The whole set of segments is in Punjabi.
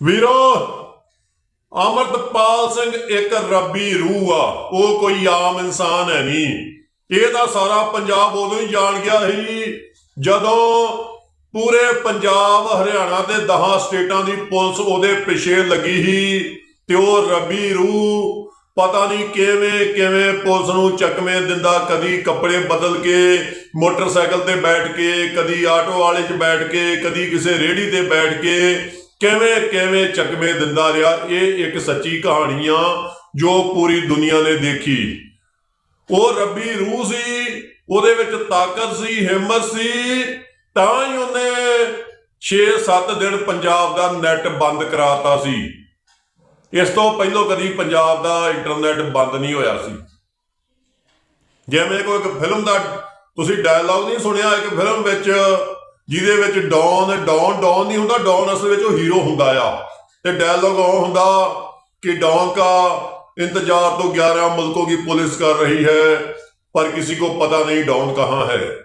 ਵੀਰੋ, ਅਮਰਤਪਾਲ ਸਿੰਘ ਇੱਕ ਰੱਬੀ ਰੂਹ ਆ, ਉਹ ਕੋਈ ਆਮ ਇਨਸਾਨ ਹੈ ਨਹੀਂ। ਇਹ ਤਾਂ ਸਾਰਾ ਪੰਜਾਬ ਉਦੋਂ ਹੀ ਜਾਣ ਗਿਆ ਸੀ, ਜਦੋਂ ਪੂਰੇ ਪੰਜਾਬ ਹਰਿਆਣਾ ਦੇ 10 ਸਟੇਟਾਂ ਦੀ ਪੁਲਿਸ ਉਹਦੇ ਪਿੱਛੇ ਲੱਗੀ ਸੀ ਤੇ ਉਹ ਰੱਬੀ ਰੂਹ ਪਤਾ ਨਹੀਂ ਕਿਵੇਂ ਕਿਵੇਂ ਪੁਲਿਸ ਨੂੰ ਚੱਕਵੇਂ ਦਿੰਦਾ, ਕਦੀ ਕੱਪੜੇ ਬਦਲ ਕੇ ਮੋਟਰਸਾਈਕਲ ਤੇ ਬੈਠ ਕੇ, ਕਦੀ ਆਟੋ ਵਾਲੇ 'ਚ ਬੈਠ ਕੇ, ਕਦੀ ਕਿਸੇ ਰੇੜੀ ਤੇ ਬੈਠ ਕੇ ਕਿਵੇਂ ਕਿਵੇਂ ਚੱਕਵੇਂ ਦਿੰਦਾ ਰਿਹਾ, ਇਹ ਇੱਕ ਸੱਚੀ ਕਹਾਣੀ ਆ ਜੋ ਪੂਰੀ ਦੁਨੀਆ ਨੇ ਦੇਖੀ। ਉਹ ਰੱਬੀ ਰੂਹ ਸੀ, ਉਹਦੇ ਵਿੱਚ ਤਾਕਤ ਸੀ, ਹਿੰਮਤ ਸੀ, ਤਾਂ ਹੀ ਉਹਨੇ 6-7 ਦਿਨ ਪੰਜਾਬ ਦਾ ਨੈਟ ਬੰਦ ਕਰਾਤਾ ਸੀ। ਇਸ ਤੋਂ ਪਹਿਲਾਂ ਕਦੀ ਪੰਜਾਬ ਦਾ ਇੰਟਰਨੈਟ ਬੰਦ ਨਹੀਂ ਹੋਇਆ ਸੀ। ਜਿਵੇਂ ਕੋਈ ਇੱਕ ਫਿਲਮ ਦਾ ਤੁਸੀਂ ਡਾਇਲੌਗ ਨਹੀਂ ਸੁਣਿਆ, ਇੱਕ ਫਿਲਮ ਵਿੱਚ ਜਿਹਦੇ ਵਿੱਚ ਡੌਨ ਡੌਨ ਡੌਨ ਨਹੀਂ ਹੁੰਦਾ, ਡੌਨ ਅਸਲ ਵਿੱਚ ਉਹ ਹੀਰੋ ਹੁੰਦਾ ਆ। ਤੇ ਡਾਇਲੋਗ ਉਹ ਹੁੰਦਾ ਕਿ ਡੌਨ ਕਾ ਇੰਤਜ਼ਾਰ ਤੋਂ 11 ਮੁਲਕੋਂ ਦੀ ਪੁਲਿਸ ਕਰ ਰਹੀ ਹੈ, ਪਰ ਕਿਸੇ ਕੋ ਪਤਾ ਨਹੀਂ ਡੌਨ ਕਹਾਂ ਹੈ।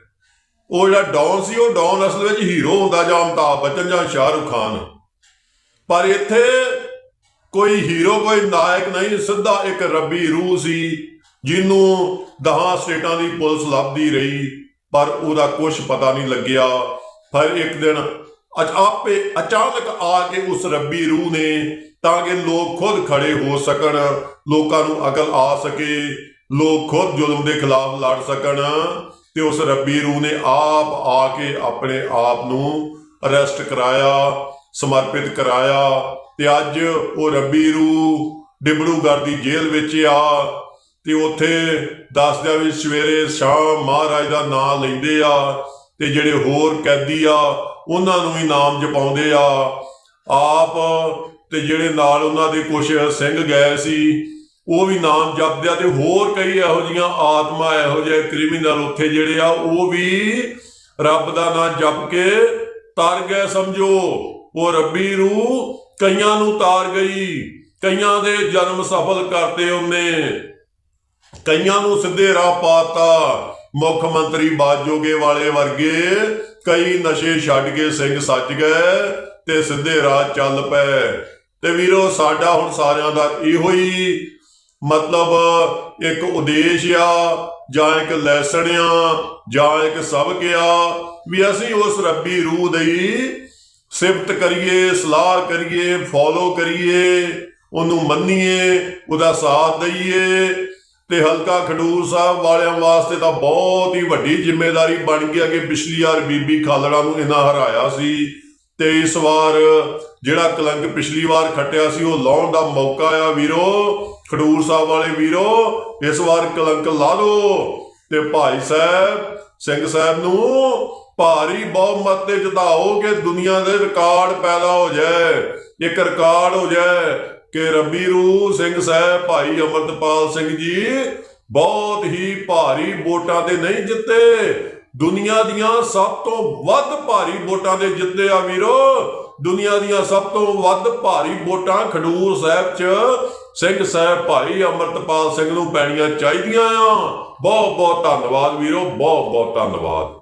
ਉਹ ਜਿਹੜਾ ਡੌਨ ਸੀ, ਉਹ ਡੌਨ ਅਸਲ ਵਿੱਚ ਹੀਰੋ ਹੁੰਦਾ ਜਾਂ ਅਮਤਾਬ ਬੱਚਨ ਜਾਂ ਸ਼ਾਹਰੁਖ ਖਾਨ। ਪਰ ਇੱਥੇ ਕੋਈ ਹੀਰੋ, ਕੋਈ ਨਾਇਕ ਨਹੀਂ, ਸਿੱਧਾ ਇੱਕ ਰੱਬੀ ਰੂਹ ਸੀ, ਜਿਹਨੂੰ ਦਹਾਂ ਸਟੇਟਾਂ ਦੀ ਪੁਲਿਸ ਲੱਭਦੀ ਰਹੀ, ਪਰ ਉਹਦਾ ਕੁਝ ਪਤਾ ਨਹੀਂ ਲੱਗਿਆ। ਫਿਰ ਇੱਕ ਦਿਨ ਆਪੇ ਅਚਾਨਕ ਆ ਕੇ ਉਸ ਰੱਬੀ ਰੂਹ ਨੇ ਤਾਂ ਕਿ ਲੋਕ ਖੁਦ ਖੜੇ ਹੋ ਸਕਣ, ਲੋਕਾਂ ਨੂੰ ਅਕਲ ਆ ਸਕੇ, ਲੋਕ ਖੁਦ ਜ਼ੁਲਮ ਦੇ ਖਿਲਾਫ ਲੜ ਸਕਣ ਤੇ ਉਸ ਰੱਬੀ ਰੂਹ ਨੇ ਆਪ ਆ ਕੇ ਆਪਣੇ ਆਪ ਨੂੰ ਅਰੈਸਟ ਕਰਾਇਆ, ਸਮਰਪਿਤ ਕਰਾਇਆ ਤੇ ਅੱਜ ਉਹ ਰੱਬੀ ਰੂਹ ਡਿਬੜੂਗੜ੍ਹ ਦੀ ਜੇਲ੍ਹ ਵਿੱਚ ਆ ਤੇ ਉੱਥੇ ਦੱਸਦਿਆਂ ਵੀ ਸਵੇਰੇ ਸ਼ਾਮ ਮਹਾਰਾਜ ਦਾ ਨਾਮ ਲੈਂਦੇ ਆ ਤੇ ਜਿਹੜੇ ਹੋਰ ਕੈਦੀ ਆ, ਉਹਨਾਂ ਨੂੰ ਵੀ ਨਾਮ ਜਪਾਉਂਦੇ ਆ। ਆਪ ਤੇ ਜਿਹੜੇ ਨਾਲ ਉਹਨਾਂ ਦੇ ਕੁਝ ਸਿੰਘ ਗਏ ਸੀ, ਉਹ ਵੀ ਨਾਮ ਜਪਦੇ ਆ ਤੇ ਹੋਰ ਕਈ ਇਹੋ ਜੀਆਂ ਆਤਮਾ, ਇਹੋ ਜਿਹੇ ਕ੍ਰਿਮੀਨਲ ਉੱਥੇ ਜਿਹੜੇ ਆ, ਉਹ ਵੀ ਰੱਬ ਦਾ ਨਾਮ ਜਪ ਕੇ ਤਰ ਗਏ ਸਮਝੋ। ਉਹ ਰੱਬੀ ਰੂਹ ਕਈਆਂ ਨੂੰ ਤਾਰ ਗਈ, ਕਈਆਂ ਦੇ ਜਨਮ ਸਫਲ ਕਰਤੇ ਉਹਨੇ। ਕਈਆਂ ਨੂੰ ਸਿੱਧੇ ਰਾਹ ਪਾਤਾ ਮੁੱਖ ਮੰਤਰੀ ਬਾਜੋਗੇ ਵਾਲੇ ਵਰਗੇ ਕਈ ਨਸ਼ੇ ਛੱਡ ਕੇ ਸਿੰਘ ਸੱਜ ਗਏ ਤੇ ਸਿੱਧੇ ਰਾਹ ਚੱਲ ਪਏ। ਤੇ ਵੀਰੋ, ਸਾਡਾ ਹੁਣ ਸਾਰਿਆਂ ਦਾ ਇਹੋ ਹੀ ਮਤਲਬ ਇੱਕ ਉਦੇਸ਼ ਆ, ਜਾਂ ਇੱਕ ਲੈਸਨ ਆ, ਜਾਂ ਇੱਕ ਸਬਕ ਆ, ਵੀ ਅਸੀਂ ਉਸ ਰੱਬੀ ਰੂਹ ਦੀ ਸਿਫਤ ਕਰੀਏ, ਸਲਾਹ ਕਰੀਏ ਫੋਲੋ ਕਰੀਏ, ਉਹਨੂੰ ਮੰਨੀਏ, ਉਹਦਾ ਸਾਥ ਦਈਏ ਤੇ ਹਲਕਾ ਖਡੂਰ ਸਾਹਿਬ ਵਾਲਿਆਂ ਵਾਸਤੇ ਤਾਂ ਬਹੁਤ ਹੀ ਵੱਡੀ ਜ਼ਿੰਮੇਵਾਰੀ ਬਣ ਗਿਆ ਕਿ ਪਿਛਲੀ ਵਾਰ ਬੀਬੀ ਖਾਲੜਾ ਨੂੰ ਇਹਨਾਂ ਹਰਾਇਆ ਸੀ। ਤੇ ਇਸ ਵਾਰ ਜਿਹੜਾ ਕਲੰਕ ਪਿਛਲੀ ਵਾਰ ਖੱਟਿਆ ਸੀ, ਉਹ ਲਾਉਣ ਦਾ ਮੌਕਾ ਆ ਵੀਰੋ। ਖਡੂਰ ਸਾਹਿਬ ਵਾਲੇ ਵੀਰੋ, ਇਸ ਵਾਰ ਕਲੰਕ ਲਾ ਲਓ ਤੇ ਭਾਈ ਸਾਹਿਬ, ਸਿੰਘ ਸਾਹਿਬ ਨੂੰ ਭਾਰੀ ਬਹੁਮਤ ਤੇ ਜਿਤਾਓ ਕਿ ਦੁਨੀਆ ਦੇ ਰਿਕਾਰਡ ਪੈਦਾ ਹੋ ਜਾਏ। ਇੱਕ ਰਿਕਾਰਡ ਹੋ ਜਾਏ ਕਿ ਰੱਬੀ ਰੂ ਸਿੰਘ ਸਾਹਿਬ ਭਾਈ ਅਮਰਤਪਾਲ ਸਿੰਘ ਜੀ ਬਹੁਤ ਹੀ ਭਾਰੀ ਵੋਟਾਂ ਤੇ ਨਹੀਂ ਜਿੱਤੇ। ਦੁਨੀਆ ਦੀਆਂ ਸਭ ਤੋਂ ਵੱਧ ਭਾਰੀ ਵੋਟਾਂ ਤੇ ਜਿੱਤੇ ਆ ਵੀਰੋ। ਦੁਨੀਆ ਦੀਆਂ ਸਭ ਤੋਂ ਵੱਧ ਭਾਰੀ ਵੋਟਾਂ ਖਡੂਰ ਸਾਹਿਬ 'ਚ ਸਿੰਘ ਸਾਹਿਬ ਭਾਈ ਅਮਰਤਪਾਲ ਸਿੰਘ ਨੂੰ ਪੈਣੀਆਂ ਚਾਹੀਦੀਆਂ ਆ। ਬਹੁਤ ਬਹੁਤ ਧੰਨਵਾਦ ਵੀਰੋ ਬਹੁਤ ਬਹੁਤ ਧੰਨਵਾਦ।